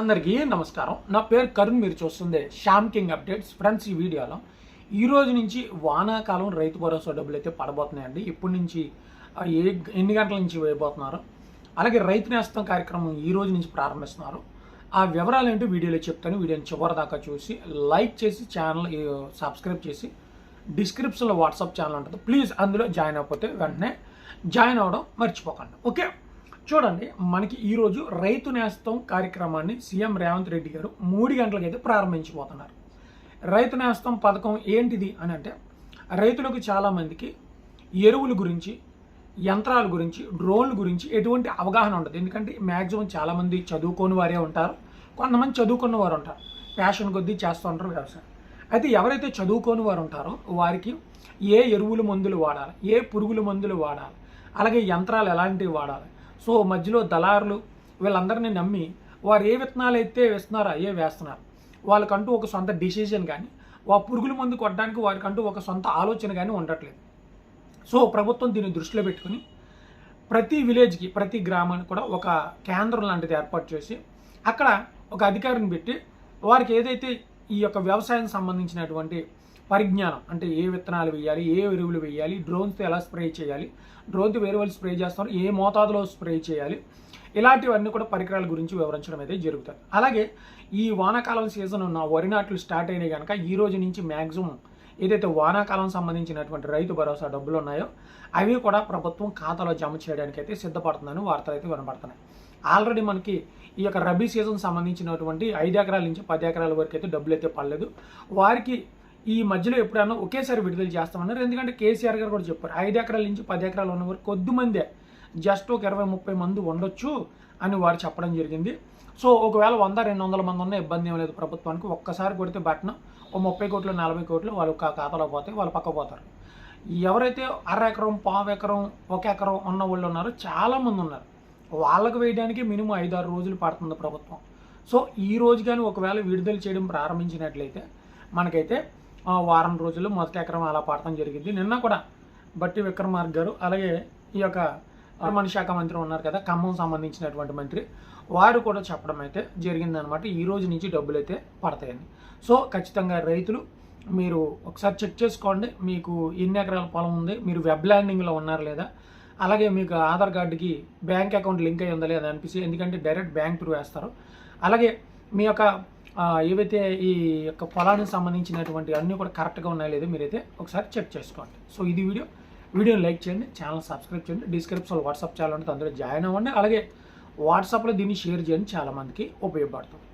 అందరికీ నమస్కారం. నా పేరు కరుణ్ మీరు చూస్తుంది శ్యామ్ కింగ్ అప్డేట్స్. ఫ్రెండ్స్ ఈ వీడియోలో ఈ రోజు నుంచి వానాకాలం రైతు భరోసా డబ్బులు అయితే పడబోతున్నాయండి. ఇప్పటి నుంచి ఏ ఎన్ని గంటల నుంచి వేయబోతున్నారు? అలాగే రైతు నేస్తం కార్యక్రమం ఈ రోజు నుంచి ప్రారంభిస్తున్నారు. ఆ వివరాలు ఏంటో వీడియోలో చెప్తాను. వీడియోని చివరి దాకా చూసి లైక్ చేసి ఛానల్ సబ్స్క్రైబ్ చేసి డిస్క్రిప్షన్లో వాట్సాప్ ఛానల్ ఉంటుంది. ప్లీజ్ అందులో జాయిన్ అయిపోతే వెంటనే జాయిన్ అవ్వడం మర్చిపోకండి. ఓకే? చూడండి మనకి ఈరోజు రైతు నేస్తం కార్యక్రమాన్ని సీఎం రేవంత్ రెడ్డి గారు మూడు గంటలకైతే ప్రారంభించబోతున్నారు. రైతు నేస్తం పథకం ఏంటిది అని అంటే రైతులకు చాలామందికి ఎరువుల గురించి యంత్రాల గురించి డ్రోన్ల గురించి ఎటువంటి అవగాహన ఉండదు. ఎందుకంటే మ్యాక్సిమం చాలామంది చదువుకోని వారే ఉంటారు. కొంతమంది చదువుకున్న వారు ఉంటారు. ప్యాషన్ కొద్దీ చేస్తూ ఉంటారు వ్యవసాయం. అయితే ఎవరైతే చదువుకోని వారు ఉంటారో వారికి ఏ ఎరువుల మందులు వాడాలి ఏ పురుగుల మందులు వాడాలి అలాగే యంత్రాలు ఎలాంటివి వాడాలి సో మధ్యలో దళారులు వీళ్ళందరినీ నమ్మి వారు ఏ విత్తనాలు అయితే వేస్తున్నారో అయ్యే వేస్తున్నారు. వాళ్ళకంటూ ఒక సొంత డిసిజన్ కానీ ఆ పురుగుల మందు కొట్టడానికి వారికంటూ ఒక సొంత ఆలోచన కానీ ఉండట్లేదు. సో ప్రభుత్వం దీన్ని దృష్టిలో పెట్టుకుని ప్రతి విలేజ్కి ప్రతి గ్రామానికి కూడా ఒక కేంద్రం లాంటిది ఏర్పాటు చేసి అక్కడ ఒక అధికారిని పెట్టి వారికి ఏదైతే ఈ యొక్క వ్యవసాయం సంబంధించినటువంటి పరిజ్ఞానం. అంటే ఏ విత్తనాలు వేయాలి ఏ ఎరువులు వేయాలి డ్రోన్స్తో ఎలా స్ప్రే చేయాలి డ్రోన్తో వేరే స్ప్రే చేస్తారు ఏ మోతాదులో స్ప్రే చేయాలి ఇలాంటివన్నీ కూడా పరికరాల గురించి వివరించడం అయితే జరుగుతుంది. అలాగే ఈ వానాకాలం సీజన్ ఉన్న వరి నాట్లు స్టార్ట్ అయినాయి కనుక ఈ రోజు నుంచి మ్యాక్సిమం ఏదైతే వానాకాలం సంబంధించినటువంటి రైతు భరోసా డబ్బులు ఉన్నాయో అవి కూడా ప్రభుత్వం ఖాతాలో జమ చేయడానికి అయితే సిద్ధపడుతుందని వార్తలు అయితే వినపడుతున్నాయి. ఆల్రెడీ మనకి ఈ యొక్క రబీ సీజన్ సంబంధించినటువంటి ఐదు ఎకరాల నుంచి పది ఎకరాల వరకు అయితే డబ్బులు అయితే పడలేదు. వారికి ఈ మధ్యలో ఎప్పుడైనా ఒకేసారి విడుదల చేస్తామన్నారు. ఎందుకంటే కేసీఆర్ గారు కూడా చెప్పారు ఐదు ఎకరాల నుంచి పది ఎకరాలు ఉన్న వరకు కొద్ది మందే జస్ట్ ఒక ఇరవై ముప్పై మంది ఉండొచ్చు అని వారు చెప్పడం జరిగింది. సో ఒకవేళ వంద రెండు వందల మంది ఉన్న ఇబ్బంది ఏం లేదు ప్రభుత్వానికి. ఒక్కసారి కొడితే బట్టన ఓ ముప్పై కోట్లు నలభై కోట్లు వాళ్ళు కా- ఖాతాలో పోతే వాళ్ళు పక్క పోతారు. ఎవరైతే అర ఎకరం పావు ఎకరం ఒక ఎకరం ఉన్న వాళ్ళు ఉన్నారో చాలామంది ఉన్నారు. వాళ్ళకు వేయడానికి మినిమం ఐదు ఆరు రోజులు పడుతుంది ప్రభుత్వం. సో ఈ రోజు కానీ ఒకవేళ విడుదల చేయడం ప్రారంభించినట్లయితే మనకైతే వారం రోజులు మొదటి ఎకరం అలా పడటం జరిగింది. నిన్న కూడా బట్టి విక్రమార్క గారు అలాగే ఈ యొక్క మన శాఖ మంత్రి ఉన్నారు కదా ఖమ్మం సంబంధించినటువంటి మంత్రి వారు కూడా చెప్పడం అయితే జరిగిందనమాట ఈ రోజు నుంచి డబ్బులు అయితే పడతాయని. సో ఖచ్చితంగా రైతులు మీరు ఒకసారి చెక్ చేసుకోండి. మీకు ఎన్ని ఎకరాల పొలం ఉంది మీరు వెబ్ ల్యాండింగ్లో ఉన్నారు లేదా అలాగే మీకు ఆధార్ కార్డుకి బ్యాంక్ అకౌంట్ లింక్ అయ్యి ఉందా లేదా అనిపిస్తే ఎందుకంటే డైరెక్ట్ బ్యాంక్ త్రూ వేస్తారు. అలాగే మీ యొక్క ఏవైతే ఈ యొక్క పొలానికి సంబంధించినటువంటి అన్నీ కూడా కరెక్ట్గా ఉన్నాయో లేదో మీరైతే ఒకసారి చెక్ చేసుకోండి. సో ఇది వీడియో. వీడియోని లైక్ చేయండి ఛానల్ సబ్స్క్రైబ్ చేయండి. డిస్క్రిప్షన్లో వాట్సాప్ ఛానల్ ఉంటుంది అందులో జాయిన్ అవ్వండి. అలాగే వాట్సాప్లో దీన్ని షేర్ చేయండి. చాలామందికి ఉపయోగపడుతుంది.